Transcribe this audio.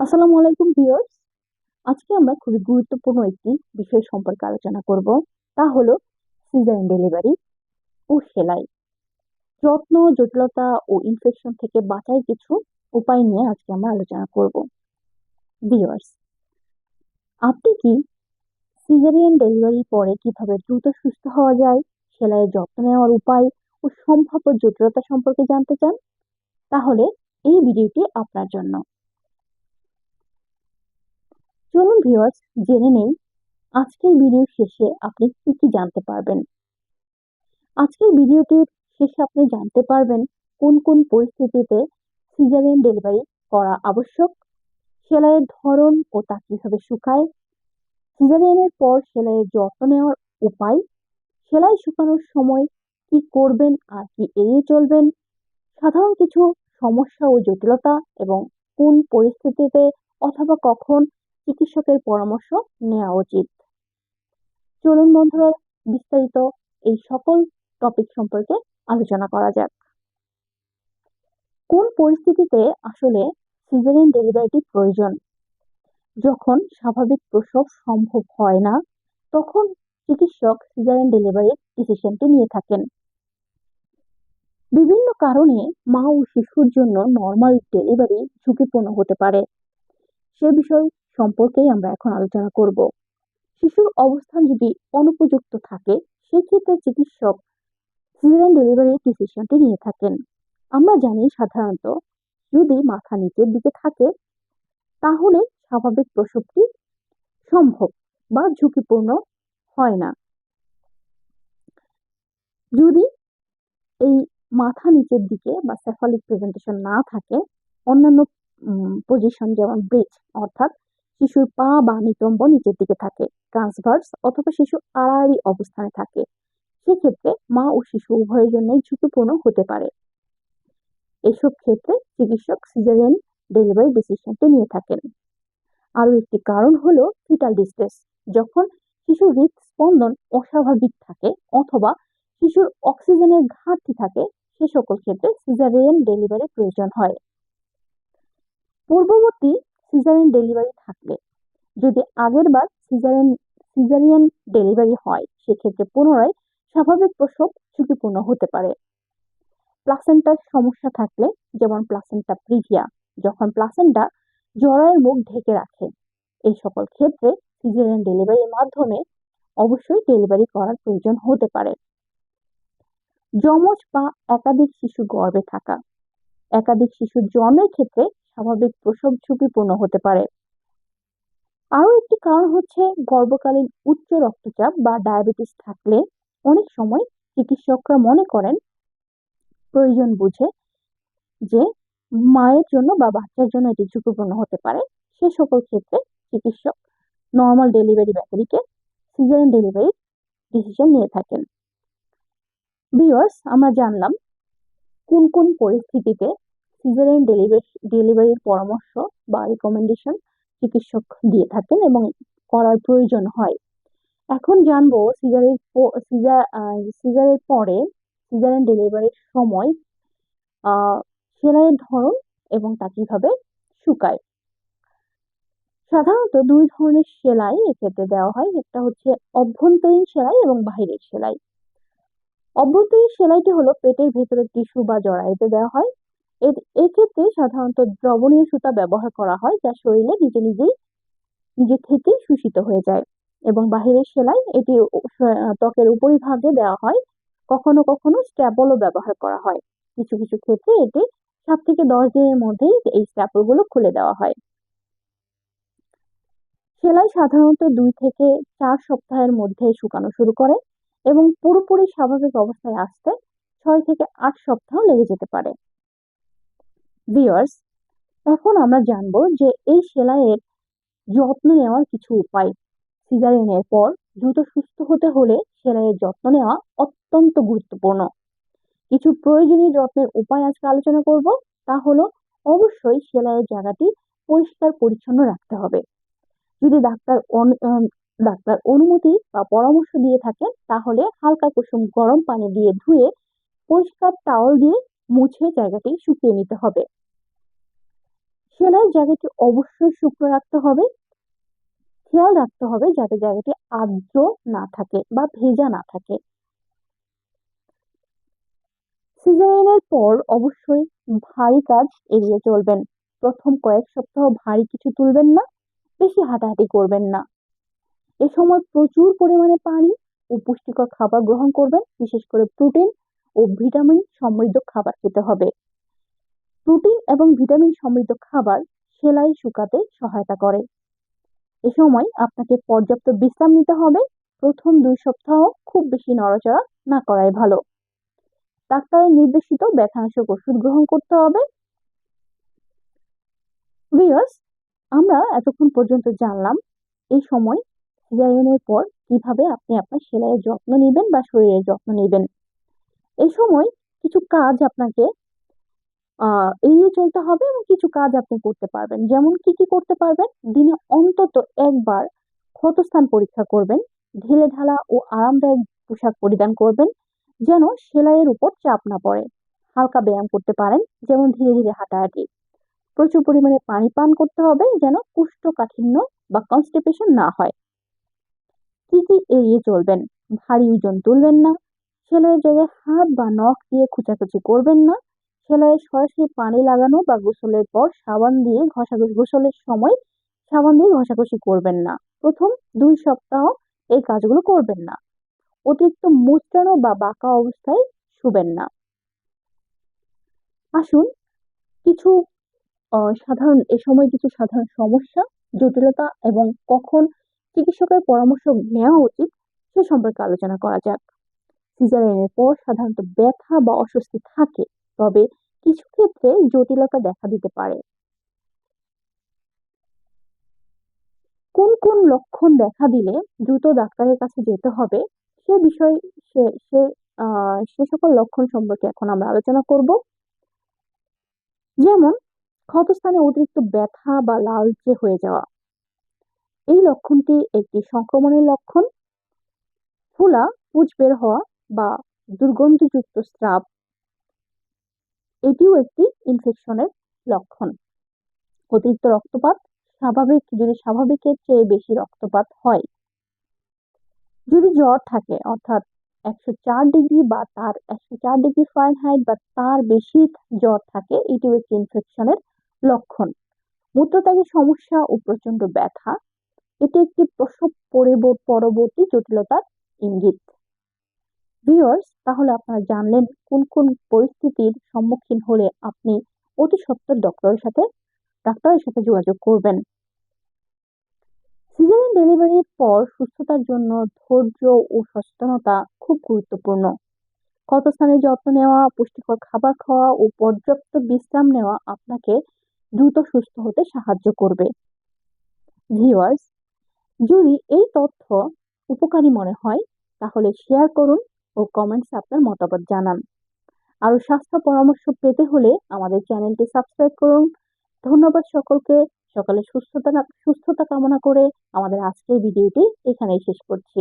আসসালামু আলাইকুম ভিউয়ার্স। আজকে আমরা খুবই গুরুত্বপূর্ণ একটি বিষয় সম্পর্কে আলোচনা করব, তা হলো সিজারিয়ান ডেলিভারি ও সেলাই। যত্ন, জটিলতা ও ইনফেকশন থেকে বাঁচার কিছু উপায় নিয়ে আজকে আমরা আলোচনা করব। ভিউয়ার্স, আপনি কি সিজারিয়ান ডেলিভারির পরে কীভাবে দ্রুত সুস্থ হওয়া যায়, সেলাইয়ের যত্ন নেওয়ার উপায় ও সম্ভাব্য জটিলতা সম্পর্কে জানতে চান? তাহলে এই ভিডিওটি আপনার জন্য চলুন ভিউয়ার্স জেনে নেই আজকের ভিডিও শেষে আপনি কি কি জানতে পারবেন? আজকের ভিডিওটির শেষে আপনি জানতে পারবেন কোন কোন পরিস্থিতিতে সিজারিয়ান ডেলিভারি করা আবশ্যক, সেলাইয়ের ধরন ও তা কীভাবে শুকায় সিজারিয়ানের পর সেলাইয়ের যত্ন নেওয়ার উপায়, সেলাই শুকানোর সময় কি করবেন আর কি এড়িয়ে চলবেন, সাধারণ কিছু সমস্যা ও জটিলতা এবং কোন পরিস্থিতিতে অথবা কখন চিকিৎসকের পরামর্শ নেওয়া উচিত। চলুন বন্ধুরা, বিস্তারিত এই সকল টপিক সম্পর্কে আলোচনা করা যাক। কোন পরিস্থিতিতে আসলে সিজারিয়ান ডেলিভারিটি প্রয়োজন? যখন স্বাভাবিক প্রসব সম্ভব হয় না, তখন চিকিৎসক সিজারিয়ান ডেলিভারির ডিসিশনটি নিয়ে থাকেন। বিভিন্ন কারণে মা ও শিশুর জন্য নর্মাল ডেলিভারি ঝুঁকিপূর্ণ হতে পারে। সে বিষয় সম্পর্কেই আমরা এখন আলোচনা করব। শিশুর অবস্থান যদি অনুপযুক্ত থাকে, সেক্ষেত্রে চিকিৎসক সিজারিয়ান ডেলিভারির ডিসিশনটি নিয়ে থাকেন। আমরা জানি সাধারণত যদি মাথা নিচের দিকে থাকে, তাহলে স্বাভাবিক প্রসবটি সম্ভব বা ঝুঁকিপূর্ণ হয় না। যদি এই মাথা নিচের দিকে বা সেফালিক প্রেজেন্টেশন না থাকে, অন্যান্য পজিশন যেমন ব্রিজ অর্থাৎ শিশুর পা বা নিতম্ব নিচের দিকে থাকে ট্রান্সভার্স অথবা শিশু আড়াআড়ি অবস্থানে থাকে। সেক্ষেত্রে মা ও শিশু উভয়ের জন্যই ঝুঁকিপূর্ণ হতে পারে। এসব ক্ষেত্রে চিকিৎসক সিজারিয়ান ডেলিভারি ডিসিশনটি নিয়ে থাকেন। আরও একটি কারণ হলো ফিটাল ডিস্ট্রেস যখন শিশুর হৃদস্পন্দন অস্বাভাবিক থাকে অথবা শিশুর অক্সিজেনের ঘাটতি থাকে, সে সকল ক্ষেত্রে সিজারিয়ান ডেলিভারি প্রয়োজন হয়। পূর্ববর্তী সিজারিয়ান ডেলিভারি থাকলে। যদি আগের বার সিজারিয়ান সিজারিয়ান ডেলিভারি হয়, সেক্ষেত্রে পুনরায় স্বাভাবিক প্রসব ঝুঁকিপূর্ণ হতে পারে। প্লাসেন্টার সমস্যা থাকলে, যেমন প্লাসেন্টা প্রিভিয়া যখন প্লাসেন্টা জরায়ের মুখ ঢেকে রাখে, এই সকল ক্ষেত্রে সিজারিয়ান ডেলিভারির মাধ্যমে অবশ্যই ডেলিভারি করার প্রয়োজন হতে পারে। যমজ বা একাধিক শিশু গর্ভে থাকা। একাধিক শিশুর জন্মের ক্ষেত্রে স্বাভাবিক প্রসব ঝুঁকিপূর্ণ হতে পারে। আরও একটি কারণ হচ্ছে গর্ভকালীন উচ্চ রক্তচাপ বা ডায়াবেটিস থাকলে অনেক সময় চিকিৎসকরা মনে করেন প্রয়োজন বুঝে যে মায়ের জন্য বা বাচ্চার জন্য এটি ঝুঁকিপূর্ণ হতে পারে। সে সকল ক্ষেত্রে চিকিৎসক নর্মাল ডেলিভারি ব্যাটারিকে সিজারিয়ান ডেলিভারি ডিসিশন নিয়ে থাকেন। ভিউয়ার্স আমরা জানলাম কোন কোন পরিস্থিতিতে সিজারিয়ান ডেলিভারি ডেলিভারির পরামর্শ বা রিকমেন্ডেশন চিকিৎসক দিয়ে থাকেন এবং করার প্রয়োজন হয়। এখন জানব সিজারের সিজার সিজারের পরে সিজারিয়ান ডেলিভারির সময় সেলাইয়ের ধরন এবং তা কীভাবে শুকায়। সাধারণত দুই ধরনের সেলাই এক্ষেত্রে দেওয়া হয়। একটা হচ্ছে অভ্যন্তরীণ সেলাই এবং বাহিরের সেলাই। অভ্যন্তরীণ সেলাইটি হলো পেটের ভেতরে টিস্যু বা জরায়ুতে দেওয়া হয়। এক্ষেত্রে সাধারণত দ্রবণীয় সুতা ব্যবহার করা হয় যা শরীরে নিজে নিজেই, নিজে থেকে শোষিত হয়ে যায় এবং বাহিরের সেলাই এটি ত্বকের উপরিভাগে দেওয়া হয়। কখনো কখনো স্ট্যাপলও ব্যবহার করা হয়। কিছু কিছু ক্ষেত্রে এটি সাত থেকে দশ দিনের মধ্যেই এই স্ট্যাপলগুলো খুলে দেওয়া হয়। সেলাই সাধারণত দুই থেকে চার সপ্তাহের মধ্যে শুকানো শুরু করে এবং পুরোপুরি স্বাভাবিক অবস্থায় আসতে ছয় থেকে আট সপ্তাহ লেগে যেতে পারে। ভিওয়ার্স এখন আমরা জানব যে এই সেলাইয়ের যত্ন নেওয়ার কিছু উপায়। সিজারিনের পর দ্রুত সুস্থ হতে হলে সেলাইয়ের যত্ন নেওয়া অত্যন্ত গুরুত্বপূর্ণ। কিছু প্রয়োজনীয় যত্নের উপায় আজকে আলোচনা করব, তা হলো অবশ্যই সেলাইয়ের জায়গাটি পরিষ্কার পরিচ্ছন্ন রাখতে হবে। যদি ডাক্তার ডাক্তার অনুমতি বা পরামর্শ দিয়ে থাকেন, তাহলে হালকা কুসুম গরম পানি দিয়ে ধুয়ে পরিষ্কার টাওয়াল দিয়ে মুছে জায়গাটি শুকিয়ে নিতে হবে। সেলাইয়ের জায়গাটি অবশ্যই শুকনো রাখতে হবে। খেয়াল রাখতে হবে যাতে জায়গাটি আর্দ্র না থাকে বা ভেজা না থাকে। সিজারিয়ানের পর অবশ্যই ভারী কাজ এড়িয়ে চলবেন। প্রথম কয়েক সপ্তাহ ভারী কিছু তুলবেন না, বেশি হাঁটাহাঁটি করবেন না। এ সময় প্রচুর পরিমাণে পানি ও পুষ্টিকর খাবার গ্রহণ করবেন, বিশেষ করে প্রোটিন ও ভিটামিন সমৃদ্ধ খাবার খেতে হবে। প্রোটিন এবং ভিটামিন সমৃদ্ধ খাবার সেলাই শুকাতে সহায়তা করে। এ সময় আপনাকে পর্যাপ্ত বিশ্রাম নিতে হবে। প্রথম দুই সপ্তাহ খুব বেশি নড়াচড়া না করাই ভালো। ডাক্তারের নির্দেশিত ব্যথানাশক ওষুধ গ্রহণ করতে হবে। আমরা এতক্ষণ পর্যন্ত জানলাম এই সময় সিজারিয়ানের পর কীভাবে আপনি আপনার সেলাইয়ের যত্ন নেবেন বা শরীরের যত্ন নেবেন। এই সময় কিছু কাজ আপনাকে এড়িয়ে চলতে হবে এবং কিছু কাজ আপনি করতে পারবেন। যেমন কি কি করতে পারবেন? দিনে অন্তত একবার ক্ষতস্থান পরীক্ষা করবেন, ঢেলে ঢালা ও আরামদায়ক পোশাক পরিধান করবেন, যেন সেলাইয়ের উপর চাপ না পড়ে। হালকা ব্যায়াম করতে পারেন, যেমন ধীরে ধীরে হাঁটাহাঁটি। প্রচুর পরিমাণে পানি পান করতে হবে, যেন কুষ্ঠকাঠিন্য বা কনস্টিপেশন না হয়। কি কি এড়িয়ে চলবেন? ভারী ওজন তুলবেন না সেলাইয়ের জায়গায় হাত বা নখ দিয়ে খুচাখুচি করবেন না। সেলাইয়ে সরাসরি পানি লাগানো বা গোসলের পর সাবান দিয়ে ঘষাঘষি গোসলের সময় সাবান দিয়ে ঘষাঘষি করবেন না। প্রথম দুই সপ্তাহ এই কাজগুলো করবেন না। অতিরিক্ত মুচড়ানো বা বাঁকা অবস্থায় শুবেন না। আসুন, কিছু সাধারণ, এ সময় কিছু সাধারণ সমস্যা, জটিলতা এবং কখন চিকিৎসকের পরামর্শ নেওয়া উচিত সে সম্পর্কে আলোচনা করা যাক। সিজারিয়ানের পর সাধারণত ব্যথা বা অস্বস্তি থাকে, তবে কিছু ক্ষেত্রে জটিলতা দেখা দিতে পারে। কোন কোন লক্ষণ দেখা দিলে দ্রুত ডাক্তারের কাছে যেতে হবে, সে বিষয় সে সে সে সকল লক্ষণ সম্পর্কে এখন আমরা আলোচনা করব। যেমন, ক্ষতস্থানে অতিরিক্ত ব্যথা বা লালচে হয়ে যাওয়া। এই লক্ষণটি একটি সংক্রমণের লক্ষণ। ফোলা, পুঁজ বের হওয়া বা দুর্গন্ধযুক্ত স্রাব, এটিও একটি ইনফেকশনের লক্ষণ। অতিরিক্ত রক্তপাত স্বাভাবিক, যদি স্বাভাবিকের চেয়ে বেশি রক্তপাত হয়। যদি জ্বর থাকে, অর্থাৎ একশো চার ডিগ্রি বা তার একশো চার ডিগ্রি ফারেনহাইট বা তার বেশি জ্বর থাকে, এটিও একটি ইনফেকশনের লক্ষণ। মূত্রত্যাগের সমস্যা ও প্রচণ্ড ব্যথা, এটি একটি প্রসব পরবর্তী জটিলতার ইঙ্গিত। ভিউয়ার্স তাহলে আপনারা জানলেন কোন কোন পরিস্থিতির সম্মুখীন হলে আপনি অতি সত্তর ডক্টরের সাথে ডাক্তারের সাথে যোগাযোগ করবেন। সিজারিয়ান ডেলিভারির পর সুস্থতার জন্য ধৈর্য ও সচেতনতা খুব গুরুত্বপূর্ণ। ক্ষতস্থানের যত্ন নেওয়া, পুষ্টিকর খাবার খাওয়া ও পর্যাপ্ত বিশ্রাম নেওয়া আপনাকে দ্রুত সুস্থ হতে সাহায্য করবে। ভিউয়ার্স যদি এই তথ্য উপকারী মনে হয়, তাহলে শেয়ার করুন ও কমেন্টস আপনার মতামত জানান। আরও স্বাস্থ্য পরামর্শ পেতে হলে আমাদের চ্যানেলটি সাবস্ক্রাইব করুন। ধন্যবাদ সকলকে। সকালে সুস্থতা সুস্থতা কামনা করে আমাদের আজকের ভিডিওটি এখানেই শেষ করছি।